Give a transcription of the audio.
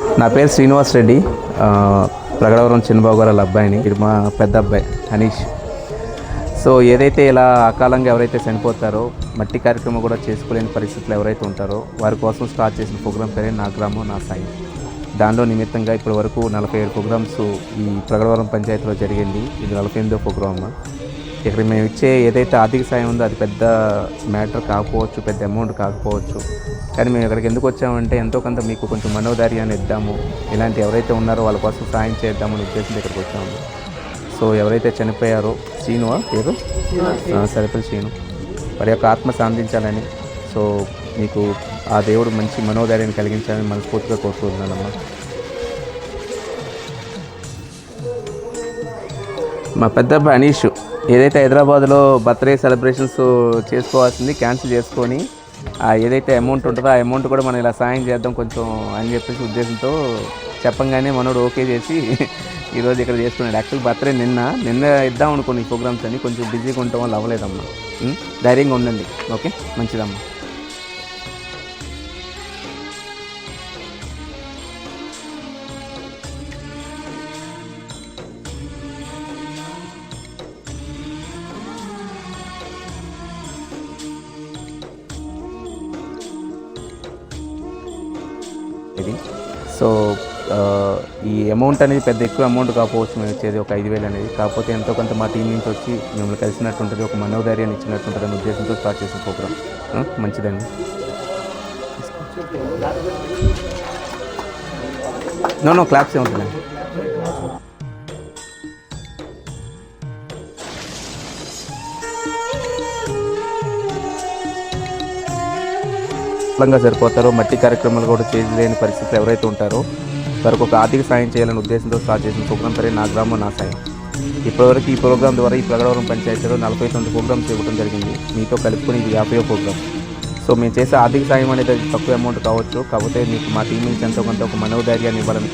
నా పేరు శ్రీనివాస్ రెడ్డి. ప్రగడవరం చిన్నబాబు గారు వాళ్ళ అబ్బాయిని. ఇది మా పెద్ద అబ్బాయి హనీష్. సో ఏదైతే ఇలా అకాలంగా ఎవరైతే చనిపోతారో మట్టి కార్యక్రమం కూడా చేసుకోలేని పరిస్థితులు ఎవరైతే ఉంటారో వారి కోసం స్టార్ట్ చేసిన ప్రోగ్రామ్ పేరే నా గ్రామం నా సాయి. దానిలో నిమిత్తంగా ఇప్పటి వరకు నలభై ఏడు ప్రోగ్రామ్స్ ఈ ప్రగడవరం పంచాయతీలో జరిగింది. ఇది నలభై ఎనిమిదో ప్రోగ్రామ్. ఇక్కడ మేము ఇచ్చే ఏదైతే ఆర్థిక సాయం ఉందో అది పెద్ద మ్యాటర్ కాకపోవచ్చు పెద్ద అమౌంట్ కాకపోవచ్చు. కానీ మేము ఇక్కడికి ఎందుకు వచ్చామంటే ఎంతో కొంత మీకు కొంచెం మనోధైర్యాన్ని ఇద్దాము. ఇలాంటి ఎవరైతే ఉన్నారో వాళ్ళ కోసం సాయం చేద్దామని ఉద్దేశంతో ఇక్కడికి వచ్చాము. సో ఎవరైతే చనిపోయారో శ్రీను పేరు? సరిపల్లి శ్రీను వారి యొక్క ఆత్మ శాంతించాలని సో మీకు ఆ దేవుడు మంచి మనోధైర్యాన్ని కలిగించాలని మనస్ఫూర్తిగా కోరుకుంటున్నానమ్మా. మా పెద్ద అబ్బాయి అనీష్ ఏదైతే హైదరాబాద్లో బర్త్డే సెలబ్రేషన్స్ చేసుకోవాల్సింది క్యాన్సిల్ చేసుకొని ఏదైతే అమౌంట్ ఉంటుందో ఆ అమౌంట్ కూడా మనం ఇలా సాయం చేద్దాం కొంచెం అని చెప్పేసి ఉద్దేశంతో చెప్పంగానే మనోడు ఓకే చేసి ఈరోజు ఇక్కడ చేసుకున్నాడు. యాక్చువల్ బర్త్డే నిన్న నిన్న ఇద్దాం అనుకోండి ప్రోగ్రామ్స్ అని కొంచెం బిజీగా ఉండటం వల్ల అవ్వలేదమ్మా. ధైర్యంగా ఉండండి. ఓకే మంచిదమ్మా. ఇది. సో ఈ అమౌంట్ అనేది పెద్ద ఎక్కువ అమౌంట్ కాకపోవచ్చు మేము ఇచ్చేది ఒక ఐదు వేలు అనేది. కాకపోతే ఎంతో కొంత మా టీం నుంచి వచ్చి మిమ్మల్ని కలిసినట్టు ఉంటుంది ఒక మనోధైర్యాన్ని ఇచ్చినట్టు ఉంటుంది అనే ఉద్దేశంతో స్టార్ట్ చేసిన ప్రోగ్రామ్ మంచిదండి. నో నో క్లాప్స్ ఏముంటుందండి బలంగా సరిపోతారో మట్టి కార్యక్రమాలు కూడా చేయలేని పరిస్థితులు ఎవరైతే ఉంటారో వారికి ఒక ఆర్థిక సాయం చేయాలనే ఉద్దేశంతో స్టార్ట్ చేసిన ప్రోగ్రామ్ పేరే నా గ్రామం నా సాయం ఇప్పటివరకు ఈ ప్రోగ్రామ్ ద్వారా ఈ ప్రగడవరం పంచాయతీలో నలభై తొమ్మిది ప్రోగ్రామ్స్ ఇవ్వడం జరిగింది. మీతో కలుపుకొని ఇది యాభై ప్రోగ్రామ్ సో మేము చేసే ఆర్థిక సాయం అనేది తక్కువ అమౌంట్ కావచ్చు. కాకపోతే మీకు మా టీం నుంచి ఎంతో కొంత ఒక మనోధైర్యాన్ని ఇవ్వాలని